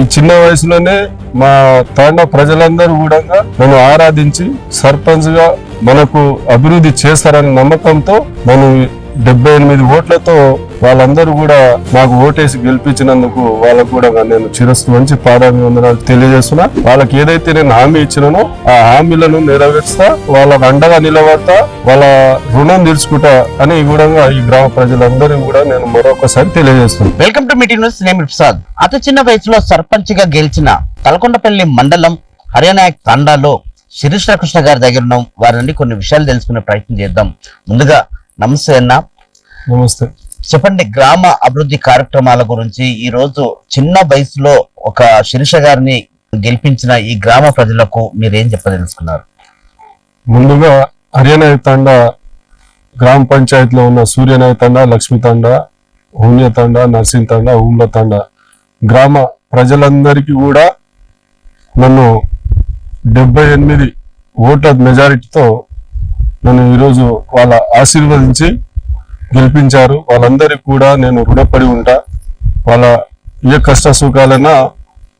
ఈ చిన్న వయసులోనే మా తాండా ప్రజలందరూ కూడా నన్ను ఆరాధించి సర్పంచ్గా మనకు అభివృద్ధి చేస్తారనే నమ్మకంతో మనం డెబ్బై ఎనిమిది ఓట్లతో వాళ్ళందరూ కూడా నాకు ఓటేసి గెలిపించినందుకు వాళ్ళకు కూడా నేను చిరస్తు మంచి పాదాభివందనాలు తెలియజేస్తున్నా. వాళ్ళకి ఏదైతే నేను హామీ ఇచ్చినానో ఆ హామీలను నెరవేర్స్తా వాళ్ళకు అండగా నిలబడతా వాళ్ళ రుణం తీర్చుకుంటా అని కూడా ఈ గ్రామ ప్రజలందరూ కూడా నేను మరొకసారి తెలియజేస్తున్నాను వెల్కమ్ టు మీటింగ్ న్యూస్ నేను ప్రసాద్. అతి చిన్న వయసులో సర్పంచ్గా గెలిచిన తలకొండపల్లి మండలం హర్యానాయక్ తండాలో శిరీష్ కృష్ణ గారి దగ్గర ఉన్నాం. వారి నుండి కొన్ని విషయాలు తెలుసుకునే ప్రయత్నం చేద్దాం. ముందుగా నమస్తే అన్న. నమస్తే. చెప్పండి గ్రామ అభివృద్ధి కార్యక్రమాల గురించి. ఈ రోజు చిన్న వయసులో ఒక శిరీష గారిని గెలిపించిన ఈ గ్రామ ప్రజలకు మీరేం చెప్పదలుచుకున్నారు? ముందుగా హర్యానా తండ గ్రామ పంచాయతీలో ఉన్న సూర్యనాయ తండ లక్ష్మీ తండ హూన్య తండ నర్సింగ్ తండ ఊంబ తండ. గ్రామ ప్రజలందరికీ కూడా నన్ను డెబ్బై ఎనిమిది ఓట్ల మెజారిటీతో నన్ను ఈరోజు వాళ్ళ ఆశీర్వదించి గెలిపించారు. వాళ్ళందరికీ కూడా నేను రుణపడి ఉంటా. వాళ్ళ ఏ కష్ట సుఖాలైనా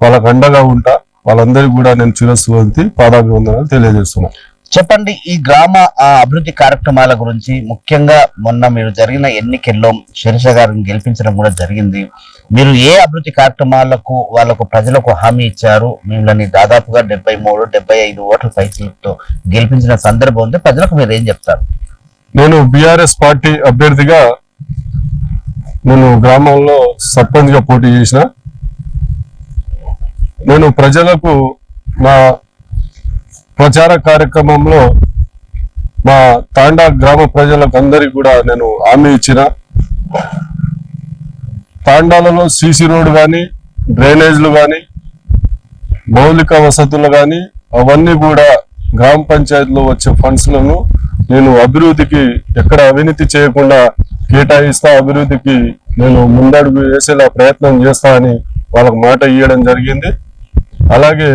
వాళ్ళకు అండగా ఉంటా. వాళ్ళందరికీ కూడా నేను చిరస్సు వంతి పాదాభివందనాలు తెలియజేస్తున్నాను. చెప్పండి ఈ గ్రామ ఆ, అభివృద్ధి కార్యక్రమాల గురించి ముఖ్యంగా మొన్న మీరు జరిగిన ఎన్నికల్లో శిరీష గారిని గెలిపించడం కూడా జరిగింది. మీరు ఏ అభివృద్ధి కార్యక్రమాలకు వాళ్ళకు ప్రజలకు హామీ ఇచ్చారు? మిమ్మల్ని దాదాపుగా డెబ్బై మూడు డెబ్బై ఐదు ఓట్ల పైసలతో గెలిపించిన సందర్భం ఉంది ప్రజలకు మీరు ఏం చెప్తారు? నేను బిఆర్ఎస్ పార్టీ అభ్యర్థిగా నేను గ్రామంలో సర్పంచ్గా పోటీ చేసిన. నేను ప్రజలకు మా ప్రచార కార్యక్రమంలో మా తాండా గ్రామ ప్రజలకు అందరికి కూడా నేను హామీ ఇచ్చిన. తాండాలలో సీసీ రోడ్డు కానీ డ్రైనేజ్లు కానీ మౌలిక వసతులు కానీ అవన్నీ కూడా గ్రామ పంచాయతీలో వచ్చే ఫండ్స్లను నేను అభివృద్ధికి ఎక్కడ అవినీతి చేయకుండా కేటాయిస్తా అభివృద్ధికి నేను ముందడుగు వేసేలా ప్రయత్నం చేస్తా అని వాళ్ళకు మాట ఇవ్వడం జరిగింది. అలాగే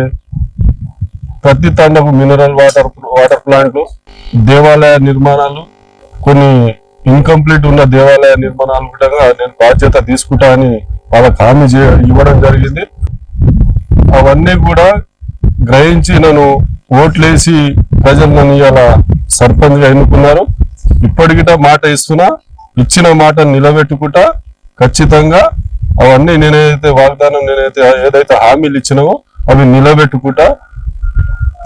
ప్రతి తండకు మినరల్ వాటర్ వాటర్ ప్లాంట్లు దేవాలయ నిర్మాణాలు కొన్ని ఇన్కంప్లీట్ ఉన్న దేవాలయ నిర్మాణాలు కూడా నేను బాధ్యత తీసుకుంటా అని వాళ్ళకి హామీ చే- ఇవ్వడం జరిగింది. అవన్నీ కూడా గ్రహించి నన్ను ఓట్లేసి ప్రజలు నన్ను ఇవాళ సర్పంచ్గా ఎన్నుకున్నారు. ఇప్పటికిట మాట ఇస్తున్నా ఇచ్చిన మాట నిలబెట్టుకుంటా ఖచ్చితంగా అవన్నీ నేనైతే వాగ్దానం నేనైతే ఏదైతే హామీలు ఇచ్చినావో అవి నిలబెట్టుకుంటా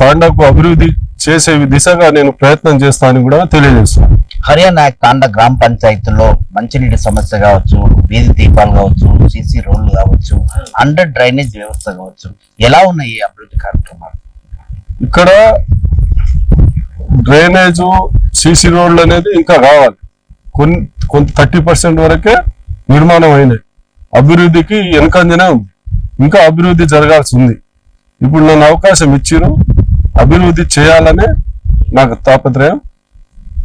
తాండాకు అభివృద్ధి చేసే దిశగా నేను ప్రయత్నం చేస్తానని కూడా తెలియజేస్తున్నాను. హర్యానా తాండ గ్రామ పంచాయతీలో మంచినీటి సమస్య కావచ్చు వీధి దీపాలు కావచ్చు సీసీ రోడ్లు కావచ్చు అండర్ డ్రైనేజ్ వ్యవస్థ కావచ్చు ఎలా ఉన్నాయి ఈ అభివృద్ధి కార్యక్రమాలు? ఇక్కడ డ్రైనేజ్ సీసీ రోడ్లు అనేది ఇంకా కావాలి కొన్ని కొంత థర్టీ పర్సెంట్ వరకే నిర్మాణం అయినాయి. అభివృద్ధికి వెనకంజనే ఉంది. ఇంకా అభివృద్ధి జరగాల్సి ఉంది. ఇప్పుడు నన్ను అవకాశం ఇచ్చిరు అభివృద్ధి చేయాలనే నాకు తాపత్రయం.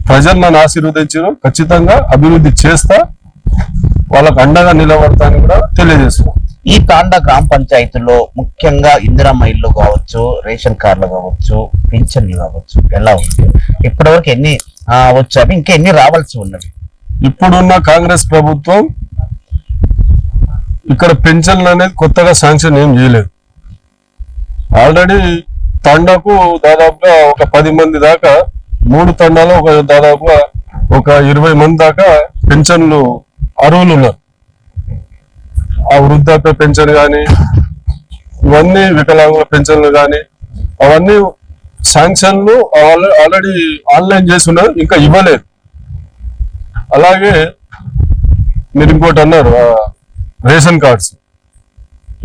ప్రజలు నన్ను ఆశీర్వదించారు ఖచ్చితంగా అభివృద్ధి చేస్తా. వాళ్ళకు అండగా నిలబడతానని కూడా తెలియజేస్తున్నాను ఈ తాండా గ్రామ పంచాయతీలో ముఖ్యంగా ఇందిరమ్మ ఇల్లు కావచ్చు రేషన్ కార్డులు కావచ్చు పింఛన్లు కావచ్చు ఎలా ఉంది? ఇప్పటివరకు ఎన్ని వచ్చావి ఇంకా ఎన్ని రావాల్సి ఉన్నవి? ఇప్పుడున్న కాంగ్రెస్ ప్రభుత్వం ఇక్కడ పెన్షన్లు అనేది కొత్తగా శాంక్షన్ ఏం చేయలేదు. ఆల్రెడీ తండకు దాదాపుగా ఒక పది మంది దాకా మూడు తండాలు ఒక దాదాపుగా ఒక ఇరవై మంది దాకా పెన్షన్లు అర్హులు ఉన్నారు ఆ వృద్ధాప్య పెన్షన్ కానీ ఇవన్నీ వికలాంగుల పెన్షన్లు కానీ అవన్నీ శాంక్షన్లు ఆల్రెడీ ఆన్లైన్ చేసి ఉన్నారు ఇంకా ఇవ్వలేదు. అలాగే మీరు ఇంకోటి అన్నారు రేషన్ కార్డ్స్.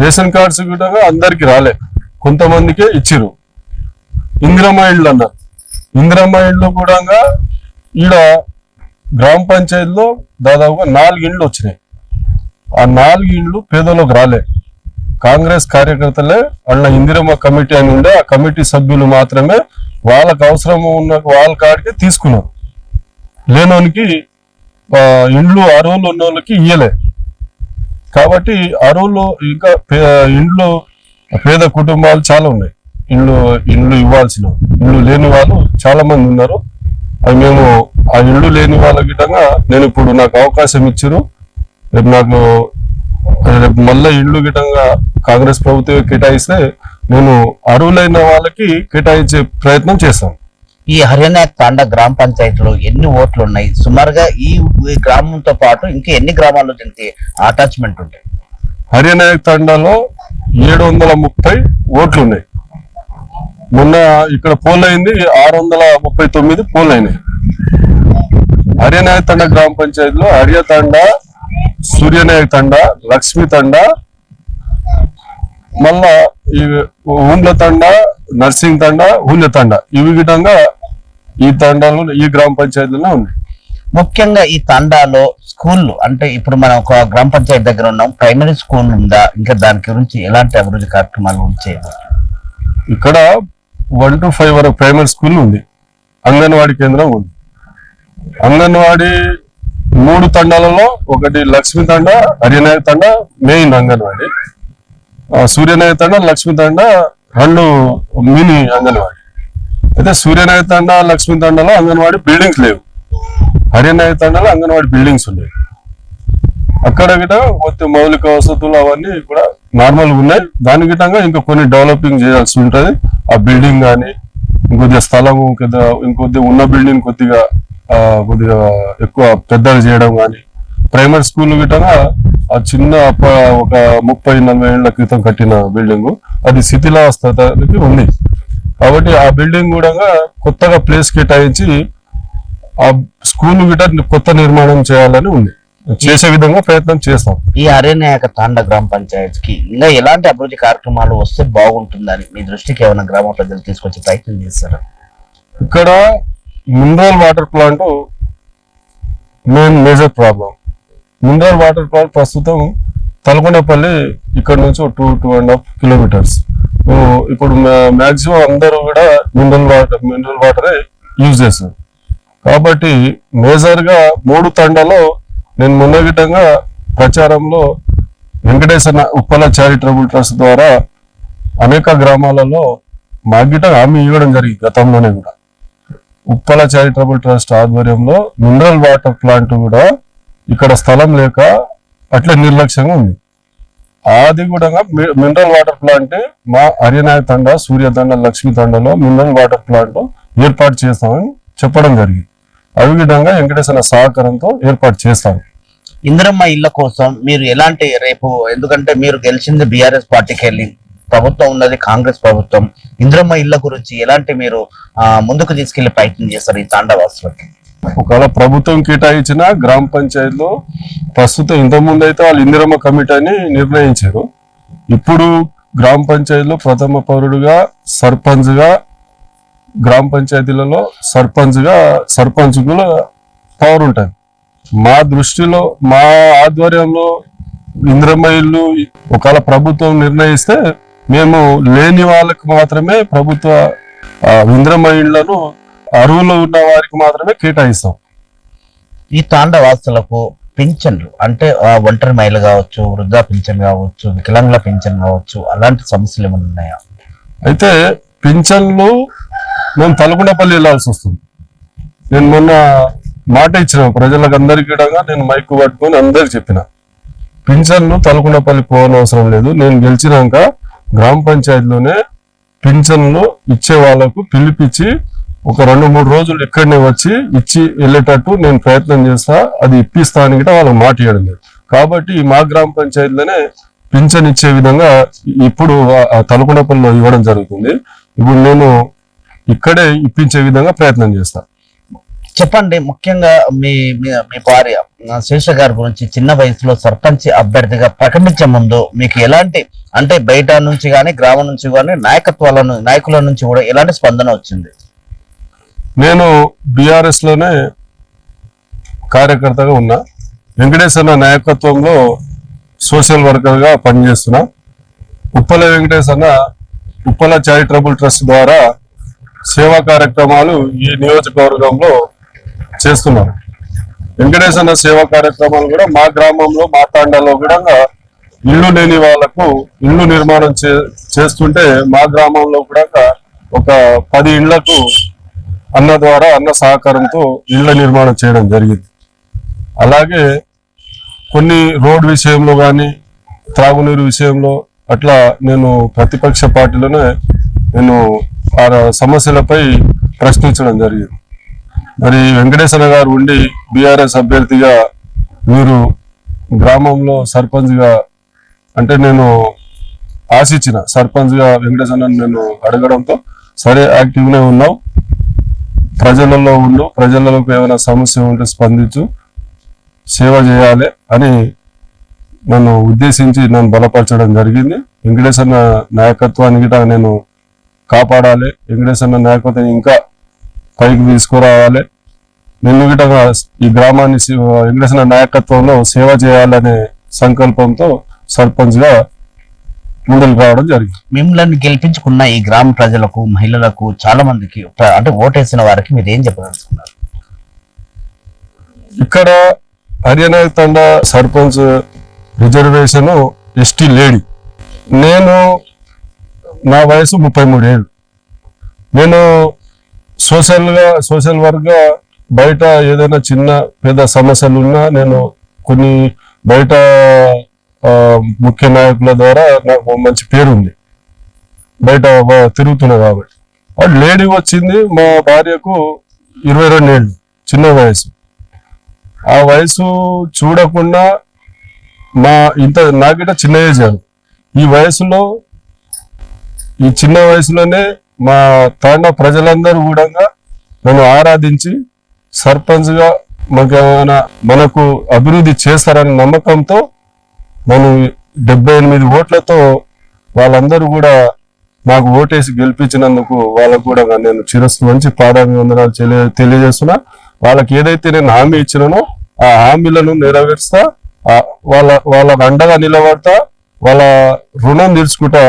రేషన్ కార్డ్స్ కూడా అందరికి రాలే. కొంతమందికే ఇచ్చిరు ఇందిరమ్మ ఇళ్ళు అన్నారు. ఇందిరమ్మ ఇళ్ళు కూడా ఈడ గ్రామ పంచాయతీలో దాదాపుగా నాలుగు ఇండ్లు వచ్చినాయి. ఆ నాలుగు ఇండ్లు పేదలకు రాలే. కాంగ్రెస్ కార్యకర్తలే వాళ్ళ ఇందిరమ్మ కమిటీ అని ఉండే ఆ కమిటీ సభ్యులు మాత్రమే వాళ్ళకు అవసరం ఉన్న వాళ్ళ కాడికి తీసుకున్నారు. లేనోనికి ఇండ్లు అరువులు ఉన్న వాళ్ళకి ఇయ్యలే. కాబట్టి అరువులు ఇంకా పే- ఇండ్లు పేద కుటుంబాలు చాలా ఉన్నాయి. ఇండ్లు ఇండ్లు ఇవ్వాల్సిన ఇండ్లు లేని వాళ్ళు చాలా మంది ఉన్నారు. అవి మేము ఆ ఇల్లు లేని వాళ్ళ గిట్టంగా నేను ఇప్పుడు నాకు అవకాశం ఇచ్చారు. రేపు నాకు రేపు మళ్ళీ ఇళ్ళు గిటంగా కాంగ్రెస్ ప్రభుత్వం కేటాయిస్తే నేను అర్హులైన వాళ్ళకి కేటాయించే ప్రయత్నం చేస్తాను. ఈ హర్యానా తాండా గ్రామ పంచాయతీలో ఎన్ని ఓట్లు ఉన్నాయి? సుమారుగా ఈ ఈ గ్రామంతో పాటు ఇంకా ఎన్ని గ్రామాల్లో దీనికి అటాచ్మెంట్ ఉంటాయి? హర్యానా తండాలో ఏడు వందల ముప్పై ఓట్లు ఉన్నాయి మొన్న ఇక్కడ పోల్ అయింది ఆరు వందల ముప్పై తొమ్మిది పోల్ అయినాయి. హర్యానాయక్ తండ గ్రామ పంచాయతీలో హర్య తండ సూర్యనాయక్ తండ లక్ష్మీ తండ మళ్ళా ఈ ఊండ్ల తండ నర్సింగ్ తండ ఊళ్ళ తండ. ఇవి విధంగా ఈ తండాలు ఈ గ్రామ పంచాయతీలో ఉన్నాయి. ముఖ్యంగా ఈ తండాలో స్కూళ్ళు అంటే ఇప్పుడు మనం ఒక గ్రామ పంచాయతీ దగ్గర ఉన్నాం ప్రైమరీ స్కూల్ ఉందా? ఇంకా దాని గురించి ఎలాంటి అభివృద్ధి కార్యక్రమాలు ఉంచే ఇక్కడ వన్ టు ఫైవ్ వరకు ప్రైమరీ స్కూల్ ఉంది. అంగన్వాడీ కేంద్రం ఉంది. అంగన్వాడీ మూడు తండాలలో ఒకటి లక్ష్మీ తండ హరినాయక తండ మెయిన్ అంగన్వాడీ. ఆ, సూర్యనాయక తండ లక్ష్మీ తండ రెండు మినీ అంగన్వాడీ. అయితే సూర్యనాయక తండ లక్ష్మీ తండలో అంగన్వాడీ బిల్డింగ్స్ లేవు. హరినాయక తండలో అంగన్వాడీ బిల్డింగ్స్ ఉండేవి అక్కడ గిట కొత్త మౌలిక వసతులు అవన్నీ కూడా నార్మల్ ఉన్నాయి. దాని గిటంగా ఇంకా కొన్ని డెవలపింగ్ చేయాల్సి ఉంటుంది. ఆ బిల్డింగ్ కానీ ఇంకొద్దిగా స్థలం కొద్దిగా ఇంకొద్ది ఉన్న బిల్డింగ్ కొద్దిగా ఆ, కొద్దిగా ఎక్కువ పెద్దది చేయడం కానీ ప్రైమరీ స్కూల్ గిట్టగా ఆ చిన్న ఒక ముప్పై నలభై ఏళ్ళ క్రితం కట్టిన బిల్డింగ్ అది శిథిలావస్థకి ఉంది. కాబట్టి ఆ బిల్డింగ్ కూడా కొత్తగా ప్లేస్ కేటాయించి ఆ స్కూల్ గిట కొత్త నిర్మాణం చేయాలని ఉంది. చేసే విధంగా ప్రయత్నం చేస్తాం. ఈ అరణ్యాక తాండ గ్రామ పంచాయతీకి ఇంకా ఎలాంటి అభివృద్ధి కార్యక్రమాలు వస్తే బాగుంటుందని మీ దృష్టికి ఏమైనా గ్రామ ప్రజలు తీసుకొచ్చే ప్రయత్నం చేస్తారా? ఇక్కడ mineral water plant main major problem mineral water plant ప్రస్తుతం తలకొండపల్లి ఇక్కడ నుంచి two two and half kilometres ఇప్పుడు మాక్సిమం అందరూ కూడా మినరల్ వాటర్ మినరల్ వాటరే యూజ్ చేస్తారు. కాబట్టి మేజర్గా మూడు తండలో నేను మున్నగిటంగా ప్రచారంలో వెంకటేశ్వర ఉప్పల చారిటబుల్ ట్రస్ట్ ద్వారా అనేక గ్రామాలలో మాగిట హామీ ఇవ్వడం జరిగింది గతంలోనే కూడా. ఉప్పల చారిటబుల్ ట్రస్ట్ ఆధ్వర్యంలో మినరల్ వాటర్ ప్లాంట్ కూడా ఇక్కడ స్థలం లేక అట్లా నిర్లక్ష్యంగా ఉంది. అది కూడా మినరల్ వాటర్ ప్లాంట్ మా హర్యనాయ తండ సూర్యదండ లక్ష్మీ తండలో మినరల్ వాటర్ ప్లాంట్ ఏర్పాటు చేస్తామని చెప్పడం జరిగింది. అవి విధంగా వెంకటేశ్వర సహకారంతో ఏర్పాటు చేస్తాను ఇందిరమ్మ ఇళ్ళ కోసం మీరు ఎలాంటి రేపు ఎందుకంటే మీరు గెలిచింది బీఆర్ఎస్ పార్టీకి వెళ్ళి ప్రభుత్వం ఉన్నది కాంగ్రెస్ ప్రభుత్వం. ఇందిరమ్మ ఇళ్ళ గురించి ఎలాంటి మీరు ముందుకు తీసుకెళ్ళే ప్రయత్నం చేస్తారు ఈ తాండవాసులకి? ఒకవేళ ప్రభుత్వం కేటాయించిన గ్రామ పంచాయతీలో ప్రస్తుతం ఇంతకుముందు అయితే వాళ్ళు ఇందిరమ్మ కమిటీ అని నిర్ణయించారు. ఇప్పుడు గ్రామ పంచాయతీలో ప్రథమ పౌరుడుగా సర్పంచ్గా గ్రామ పంచాయతీలలో సర్పంచ్గా సర్పంచ్ కూడా పవర్ ఉంటుంది మా దృష్టిలో మా ఆధ్వర్యంలో ఇంద్రమ్మ ఇల్లు ఒకవేళ ప్రభుత్వం నిర్ణయిస్తే మేము లేని వాళ్ళకి మాత్రమే ప్రభుత్వ ఇంద్రమ్మ ఇళ్ళను అరువులో ఉన్న వారికి మాత్రమే కేటాయిస్తాం. ఈ తాండవాసులకు పింఛన్లు అంటే ఒంటరి మహిళ కావచ్చు వృద్ధా పింఛన్ కావచ్చు వికలాంగుల పింఛన్ కావచ్చు అలాంటి సమస్యలు ఏమైనా ఉన్నాయా? అయితే పింఛన్లు మేము తలకుండపల్లి వెళ్ళాల్సి వస్తుంది. నేను మొన్న మాట ఇచ్చిన ప్రజలకు అందరికీ కూడా నేను మైక్ పట్టుకొని అందరికి చెప్పిన. పింఛన్లు తలకుండపల్లి పోవని అవసరం లేదు. నేను గెలిచినాక గ్రామ పంచాయతీలోనే పింఛన్లు ఇచ్చే వాళ్ళకు పిలిపించి ఒక రెండు మూడు రోజులు ఇక్కడనే వచ్చి ఇచ్చి వెళ్ళేటట్టు నేను ప్రయత్నం చేస్తా. అది ఇప్పిస్తా అని కూడా వాళ్ళకి మాట ఇవ్వడం లేదు. కాబట్టి మా గ్రామ పంచాయతీలోనే పింఛన్ ఇచ్చే విధంగా ఇప్పుడు ఆ- తలకొండపల్లిలో ఇవ్వడం జరుగుతుంది. ఇప్పుడు నేను ఇక్కడే ఇప్పించే విధంగా ప్రయత్నం చేస్తాను చెప్పండి ముఖ్యంగా మీ మీ- భార్య శేష గారి గురించి చిన్న వయసులో సర్పంచ్ అభ్యర్థిగా ప్రకటించే ముందు మీకు ఎలాంటి అంటే బయట నుంచి కానీ గ్రామం నుంచి కానీ నాయకత్వాల నాయకుల నుంచి కూడా ఎలాంటి స్పందన వచ్చింది? నేను బీఆర్ఎస్లోనే కార్యకర్తగా ఉన్నా. వెంకటేశ్వర నాయకత్వంలో సోషల్ వర్కర్గా పనిచేస్తున్నా. ఉప్పల వెంకటేశ్వర ఉప్పల చారిటబుల్ ట్రస్ట్ ద్వారా సేవా కార్యక్రమాలు ఈ నియోజకవర్గంలో చేస్తున్నారు. వెంకటేశ్వర సేవా కార్యక్రమాలు కూడా మా గ్రామంలో మా తాండాలో కూడా ఇల్లు లేని వాళ్ళకు ఇల్లు నిర్మాణం చే చేస్తుంటే మా గ్రామంలో కూడా ఒక పది ఇళ్ళకు అన్న ద్వారా అన్న సహకారంతో ఇళ్ళ నిర్మాణం చేయడం జరిగింది. అలాగే కొన్ని రోడ్ విషయంలో కానీ త్రాగునీరు విషయంలో అట్లా నేను ప్రతిపక్ష పార్టీలోనే నేను ఆ సమస్యలపై ప్రశ్నించడం జరిగింది. మరి వెంకటేశ్వర గారు ఉండి బీఆర్ఎస్ అభ్యర్థిగా మీరు గ్రామంలో సర్పంచ్గా అంటే నేను ఆశించిన సర్పంచ్గా వెంకటేశ్వర నేను అడగడంతో సరే యాక్టివ్గానే ఉన్నావు. ప్రజలలో ఉండు ప్రజలకు ఏమైనా సమస్య ఉంటే స్పందించు సేవ చేయాలి అని నన్ను ఉద్దేశించి నన్ను బలపరచడం జరిగింది. వెంకటేశ్వర నాయకత్వాన్ని నేను కాపాడాలి. వెంకటేశ్వర నాయకత్వం ఇంకా పైకి తీసుకురావాలి. నేను గిట ఈ గ్రామాన్ని వెంకటేశ్వర నాయకత్వంలో సేవ చేయాలనే సంకల్పంతో సర్పంచ్గా ముందుకు రావడం జరిగింది. మిమ్మల్ని గెలిపించుకున్న ఈ గ్రామ ప్రజలకు మహిళలకు చాలా మందికి అంటే ఓటేసిన వారికి మీరు ఏం చెప్పదలుచుకున్నారు? ఇక్కడ Haryana Thanda sarpanch reservation ST lady నేను నా వయసు ముప్పై మూడు ఏళ్ళు. నేను సోషల్గా సోషల్ వర్క్గా బయట ఏదైనా చిన్న పెద్ద సమస్యలు ఉన్నా నేను కొన్ని బయట ముఖ్య నాయకుల ద్వారా నాకు మంచి పేరు ఉంది బయట తిరుగుతున్నా కాబట్టి. వాడు లేడీ వచ్చింది మా భార్యకు ఇరవై రెండు ఏళ్ళు చిన్న వయసు. ఆ వయసు చూడకుండా మా ఇంత నాకిట చిన్న ఏజ్ ఈ వయసులో ఈ చిన్న వయసులోనే మా తాండ ప్రజలందరూ కూడా నన్ను ఆరాధించి సర్పంచ్గా మాకు ఏమైనా మనకు అభివృద్ధి చేస్తారనే నమ్మకంతో నన్ను డెబ్బై ఎనిమిది ఓట్లతో వాళ్ళందరూ కూడా నాకు ఓటేసి గెలిపించినందుకు వాళ్ళకు కూడా నేను చిరస్సు మంచి పాదాభివందనాలు తెలియ- తెలియజేస్తున్నా. వాళ్ళకి ఏదైతే నేను హామీ ఇచ్చినానో ఆ హామీలను నెరవేరుస్తా వాళ్ళ వాళ్ళ వాళ్ళకు అండగా నిలబడతా వాళ్ళ రుణం తీర్చుకుంటా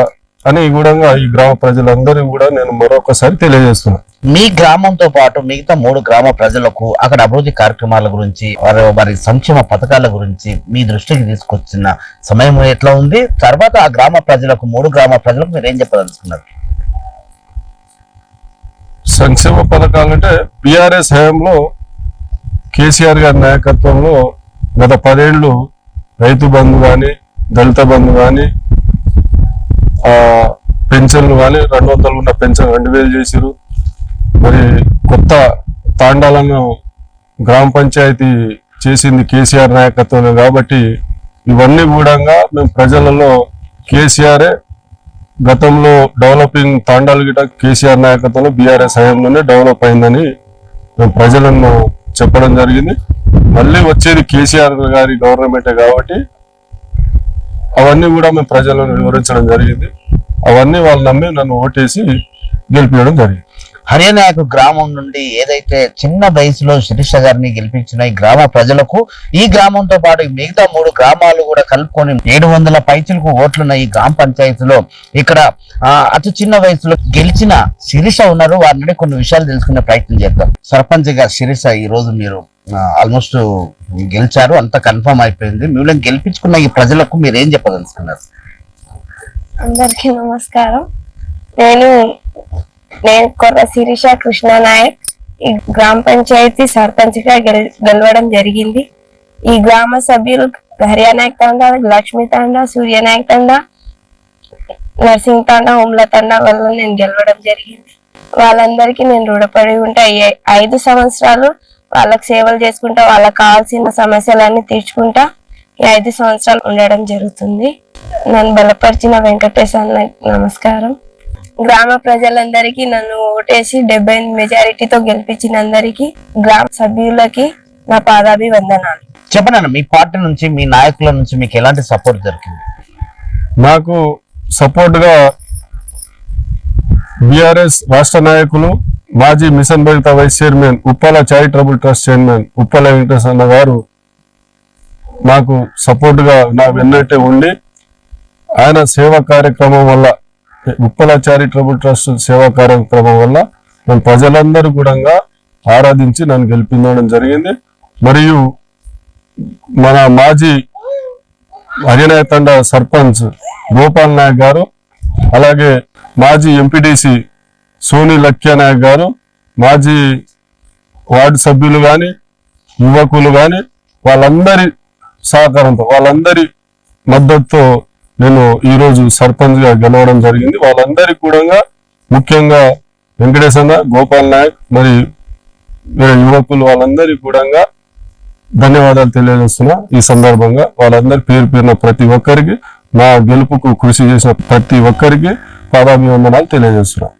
అని కూడా ఈ గ్రామ ప్రజలందరూ కూడా నేను మరొకసారి తెలియజేస్తున్నా. మీ గ్రామంతో పాటు మిగతా మూడు గ్రామ ప్రజలకు అక్కడ అభివృద్ధి కార్యక్రమాల గురించి వారి వారి సంక్షేమ పథకాల గురించి మీ దృష్టికి తీసుకొచ్చిన సమయం ఎట్లా ఉంది? తర్వాత ఆ గ్రామ ప్రజలకు మూడు గ్రామ ప్రజలకు మీరు ఏం చెప్పదలుచుకున్నారు? సంక్షేమ పథకాలంటే బీఆర్ఎస్ హయాంలో కేసీఆర్ గారి నాయకత్వంలో గత పదేళ్ళు రైతు బంధు కానీ దళిత బంధు కానీ పెన్షన్లు కానీ రెండు వందలు ఉన్న పెన్షన్ రెండు వేలు చేసిరు మరి కొత్త తాండాలను గ్రామ పంచాయతీ చేసింది కేసీఆర్ నాయకత్వంలో కాబట్టి ఇవన్నీ కూడా మేము ప్రజలలో కేసీఆరే గతంలో డెవలపింగ్ తాండాలు గిట కేసీఆర్ నాయకత్వంలో బీఆర్ఎస్ హయాంలోనే డెవలప్ అయిందని మేము ప్రజలను చెప్పడం జరిగింది. మళ్ళీ వచ్చేది కేసీఆర్ గారి గవర్నమెంటే కాబట్టి అవన్నీ కూడా మేము ప్రజలను వివరించడం జరిగింది. అవన్నీ వాళ్ళు నమ్మి నన్ను ఓటేసి గెలిపించడం జరిగింది. హర్యానాయకు గ్రామం నుండి ఏదైతే చిన్న వయసులో శిరీష గారిని గెలిపించిన ఈ గ్రామ ప్రజలకు ఈ గ్రామంతో పాటు మిగతా మూడు గ్రామాలు కూడా కలుపుకొని ఏడు వందల పైచులకు ఓట్లున్న ఈ గ్రామ పంచాయతీలో ఇక్కడ అతి చిన్న వయసులో గెలిచిన శిరీష ఉన్నారు. వారి నుండి కొన్ని విషయాలు తెలుసుకునే ప్రయత్నం చేద్దాం. సర్పంచ్ గారు శిరీష ఈ రోజు మీరు ఆల్మోస్ట్ గెలిచారు అంత కన్ఫర్మ్ అయిపోయింది. మిమ్మల్ని గెలిపించుకున్న ఈ ప్రజలకు మీరు ఏం చెప్పదలుచుకున్నారు? అందరికీ నమస్కారం. నేను నేను కొర్ర శిరీష కృష్ణ నాయక్ ఈ గ్రామ పంచాయతీ సర్పంచ్గా గెల్- గెలవడం జరిగింది. ఈ గ్రామ సభ్యులు హర్యానాయక్ తండా లక్ష్మీ తండా సూర్యనాయక్ తండా నర్సింగ్ తండా ఉమ్ల తండా వల్ల నేను గెలవడం జరిగింది. వాళ్ళందరికీ నేను రుణపడి ఉంటే ఐదు సంవత్సరాలు వాళ్ళకి సేవలు చేసుకుంటా వాళ్ళకి కావాల్సిన సమస్యలన్నీ తీర్చుకుంటా ఈ ఐదు సంవత్సరాలు ఉండడం జరుగుతుంది. నన్ను బలపరిచిన వెంకటేశ్ అన్న నమస్కారం. గ్రామ ప్రజలందరికీ నన్ను ఓటేసి డెబ్బై మెజారిటీతో గెలిపించిన అందరికీ గ్రామ సభ్యులకి నా పాదాభివందనాలు. చెప్పండి మీ పార్టీ నుంచి మీ నాయకుల నుంచి మీకు ఎలాంటి సపోర్ట్ దొరికింది? నాకు సపోర్ట్గా బీఆర్ఎస్ రాష్ట్ర నాయకులు మాజీ mission Bhagiratha vice chairman Uppala charitable trust chairman Uppala Venkateshwara గారు నాకు సపోర్ట్గా నా వెన్నట్టే ఉండి ఆయన సేవా కార్యక్రమం వల్ల ఉప్పల చారిటబుల్ ట్రస్ట్ సేవా కార్యక్రమం వల్ల నన్ను ప్రజలందరూ కూడా ఆరాధించి నన్ను గెలిపించడం జరిగింది. మరియు మన మాజీ హరినాయ సర్పంచ్ గోపాల్ నాయక్ గారు అలాగే మాజీ ఎంపీటీసీ సోని లక్ష్యానాయక్ గారు మాజీ వార్డు సభ్యులు కానీ యువకులు కానీ వాళ్ళందరి సహకారంతో వాళ్ళందరి మద్దతుతో నేను ఈరోజు సర్పంచ్గా గెలవడం జరిగింది. వాళ్ళందరికీ కూడా ముఖ్యంగా వెంకటేశ్ గోపాల్ నాయక్ మరి యువకులు వాళ్ళందరికీ కూడా ధన్యవాదాలు తెలియజేస్తున్నా. ఈ సందర్భంగా వాళ్ళందరి పేరు పేరున ప్రతి ఒక్కరికి నా గెలుపుకు కృషి చేసిన ప్రతి ఒక్కరికి పాదాభివందనాలు తెలియజేస్తున్నాం.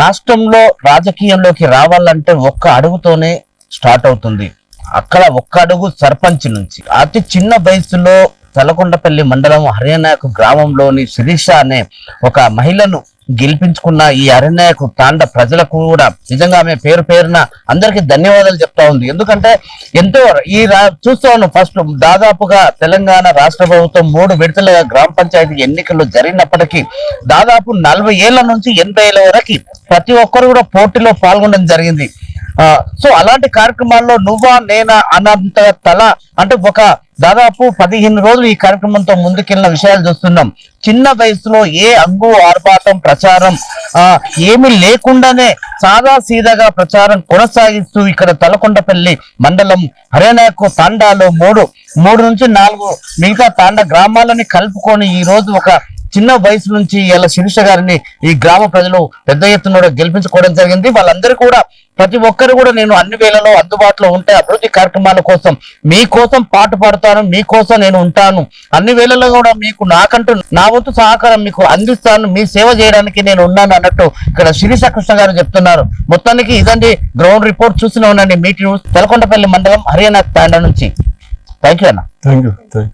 రాష్ట్రంలో రాజకీయంలోకి రావాలంటే ఒక్క అడుగుతోనే స్టార్ట్ అవుతుంది. అక్కడ ఒక్క అడుగు సర్పంచ్ నుంచి. అతి చిన్న వయసులో తలకొండపల్లి మండలం హర్యానాకు గ్రామంలోని శిరీష అనే ఒక మహిళను గెలిపించుకున్న ఈ అరణ్యకు తాండ ప్రజలకు కూడా నిజంగా ఆమె పేరు పేరున అందరికీ ధన్యవాదాలు చెప్తా ఉంది. ఎందుకంటే ఎంతో ఈ రా- ఫస్ట్ దాదాపుగా తెలంగాణ రాష్ట్ర ప్రభుత్వం మూడు విడతలుగా గ్రామ పంచాయతీ ఎన్నికలు జరిగినప్పటికీ దాదాపు నలభై ఏళ్ళ నుంచి ఎనభై ఏళ్ళ వరకు ప్రతి ఒక్కరు కూడా పోటీలో పాల్గొనడం జరిగింది. సో అలాంటి కార్యక్రమాల్లో నువ్వా నేనా అన్నంత తల అంటే ఒక దాదాపు పదిహేను రోజులు ఈ కార్యక్రమంతో ముందుకెళ్ళిన విషయాలు చూస్తున్నాం. చిన్న వయసులో ఏ అంగు ఆర్భాటం ప్రచారం ఏమి ఏమీ లేకుండానే సాదా సీదాగా ప్రచారం కొనసాగిస్తూ ఇక్కడ తలకొండపల్లి మండలం హర్యానాకు తాండాలో మూడు మూడు నుంచి నాలుగు మిగతా తాండా గ్రామాలని కలుపుకొని ఈ రోజు ఒక చిన్న వయసు నుంచి ఇలా శిరీష గారిని ఈ గ్రామ ప్రజలు పెద్ద ఎత్తున కూడా గెలిపించుకోవడం జరిగింది. వాళ్ళందరూ కూడా ప్రతి ఒక్కరు కూడా నేను అన్ని వేళలో అందుబాటులో ఉంటే అభివృద్ధి కార్యక్రమాల కోసం మీకోసం పాటు పడతాను మీకోసం నేను ఉంటాను. అన్ని వేళల్లో కూడా మీకు నాకంటూ నా వంతు సహకారం మీకు అందిస్తాను మీ సేవ చేయడానికి నేను ఉన్నాను అన్నట్టు ఇక్కడ శిరీష కృష్ణ గారు చెప్తున్నారు. మొత్తానికి ఇదండి గ్రౌండ్ రిపోర్ట్ చూసిన ఉండండి మీటింగ్ తెలకొండపల్లి మండలం హర్యానా తాండా నుంచి. థ్యాంక్ యూ అన్న. Thank you thank